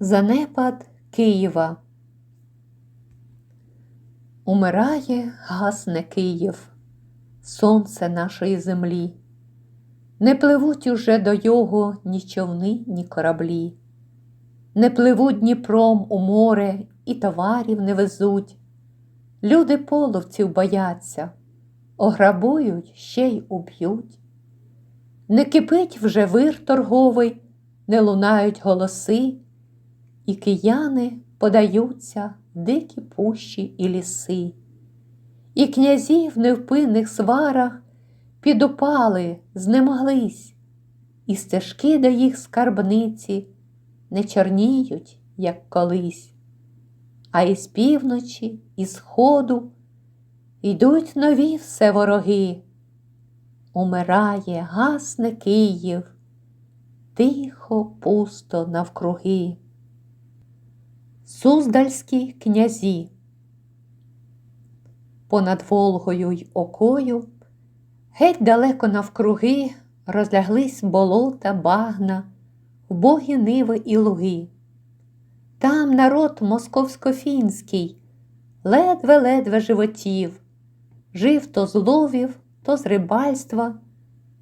Занепад Києва. Умирає, гасне Київ, сонце нашої землі. Не пливуть уже до його ні човни, ні кораблі, не пливуть Дніпром у море і товарів не везуть. Люди половців бояться, ограбують ще й уб'ють. Не кипить вже вир торговий, не лунають голоси, і кияни подаються дикі пущі і ліси, і князі в невпинних сварах підупали, знемоглись, і стежки до їх скарбниці не чорніють, як колись, а із півночі, і сходу йдуть нові все вороги. Умирає, гасне Київ, тихо, пусто навкруги. Суздальські князі. Понад Волгою й окою, геть далеко навкруги розляглись болота, багна, вбогі ниви і луги. Там народ московсько-фінський ледве-ледве животів, жив то з ловів, то з рибальства,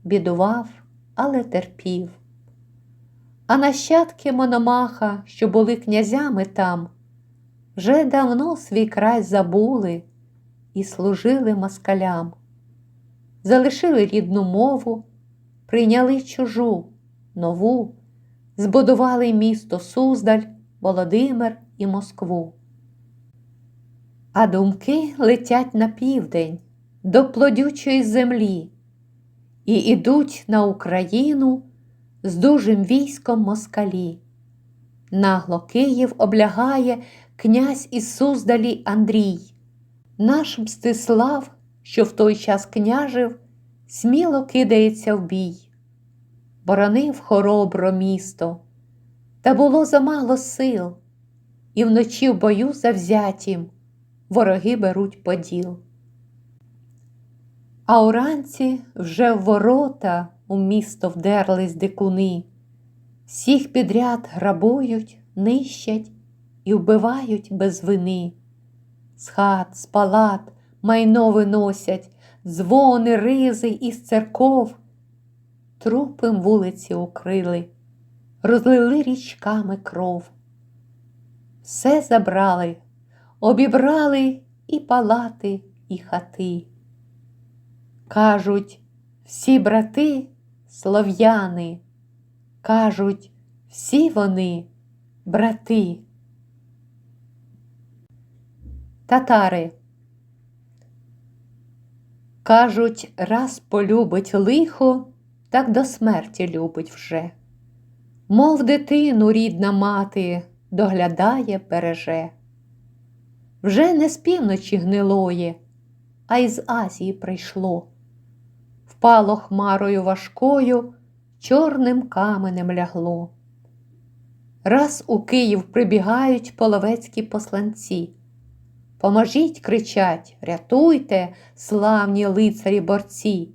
бідував, але терпів. А нащадки Мономаха, що були князями там, вже давно свій край забули і служили москалям, залишили рідну мову, прийняли чужу, нову, збудували місто Суздаль, Володимир і Москву. А думки летять на південь до плодючої землі і ідуть на Україну з дужим військом москалі. Нагло Київ облягає князь із Суздалі Андрій. Наш Мстислав, що в той час княжив, сміло кидається в бій, боронив хоробро місто, та було замало сил, і вночі в бою завзятім вороги беруть поділ. А уранці вже в ворота у місто вдерлись дикуни, всіх підряд грабують, нищать і вбивають без вини. З хат, з палат майно виносять, дзвони, ризи із церков, трупим вулиці укрили, розлили річками кров. Все забрали, обібрали і палати, і хати. Кажуть, всі брати слов'яни, кажуть, всі вони брати. Татари. Кажуть, раз полюбить лихо, так до смерті любить вже. Мов дитину рідна мати доглядає, береже. Вже не з півночі гнилої, а із Азії прийшло впало хмарою важкою, чорним каменем лягло. Раз у Київ прибігають половецькі посланці. Поможіть, кричать, рятуйте, славні лицарі борці.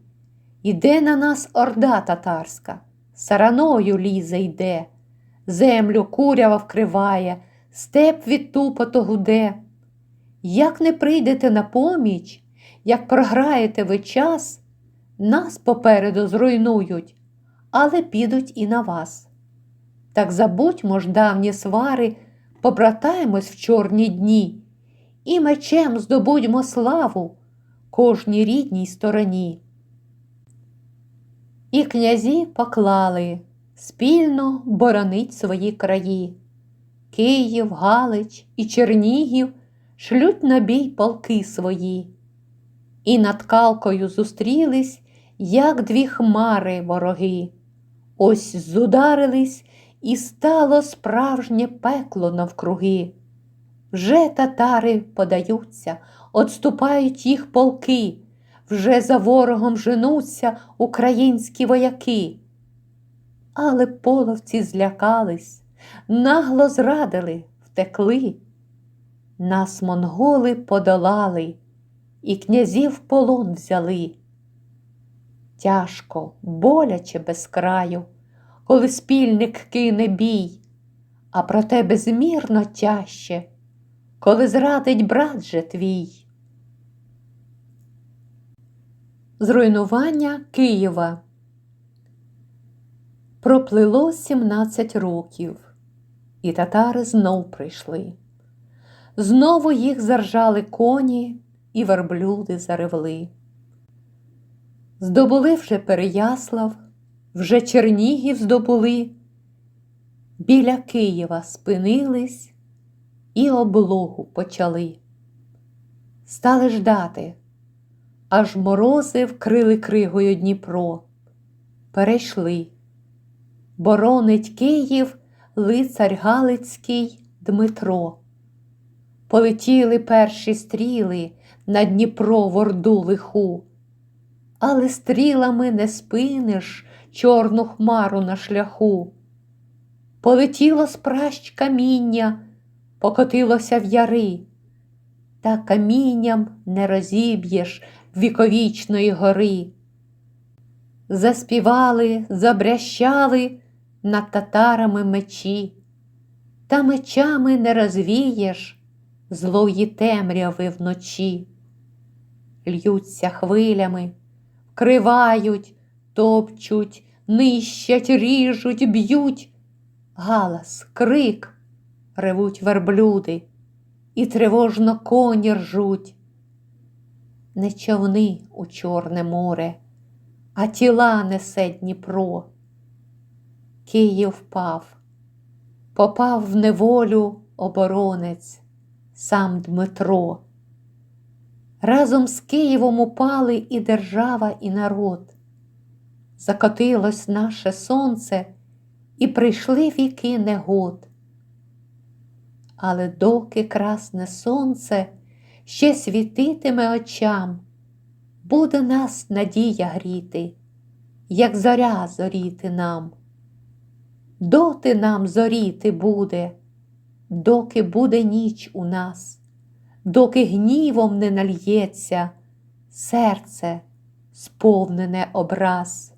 Іде на нас орда татарська, сараною лізе йде, землю курява вкриває, степ від тупоту гуде. Як не прийдете на поміч, як програєте ви час, нас попереду зруйнують, але підуть і на вас. Так забудьмо ж давні свари, побратаємось в чорні дні, і мечем здобудьмо славу кожній рідній стороні. І князі поклали спільно боронить свої краї. Київ, Галич і Чернігів шлють на бій полки свої. І над калкою зустрілись як дві хмари вороги. Ось зударились, і стало справжнє пекло навкруги. Вже татари подаються, отступають їх полки, вже за ворогом женуться українські вояки. Але половці злякались, нагло зрадили, втекли. Нас монголи подолали і князів полон взяли. Тяжко, боляче без краю, коли спільник кине бій, а проте безмірно тяжче, коли зрадить брат же твій. Зруйнування Києва Проплило 17 років, і татари знов прийшли. Знову їх заржали коні, і верблюди заревли. Здобули вже Переяслав, вже Чернігів здобули, біля Києва спинились і облогу почали. Стали ждати, аж морози вкрили кригою Дніпро. Перейшли. Боронить Київ лицар Галицький Дмитро. Полетіли перші стріли на Дніпро в орду лиху, але стрілами не спиниш чорну хмару на шляху. Полетіло з пращ каміння, покотилося в яри, та камінням не розіб'єш віковічної гори. Заспівали, забрящали над татарами мечі, та мечами не розвієш злої темряви вночі. Льються хвилями, вкривають, топчуть, нищать, ріжуть, б'ють. Галас, крик, ревуть верблюди, і тривожно коні ржуть. Не човни у Чорне море, а тіла несе Дніпро. Київ впав, попав в неволю оборонець, сам Дмитро. Разом з Києвом упали і держава, і народ. Закотилось наше сонце, і прийшли віки негод. Але доки красне сонце ще світитиме очам, буде нас надія гріти, як зоря зоріти нам. Доти нам зоріти буде, доки буде ніч у нас, доки гнівом не нальється серце, сповнене образ.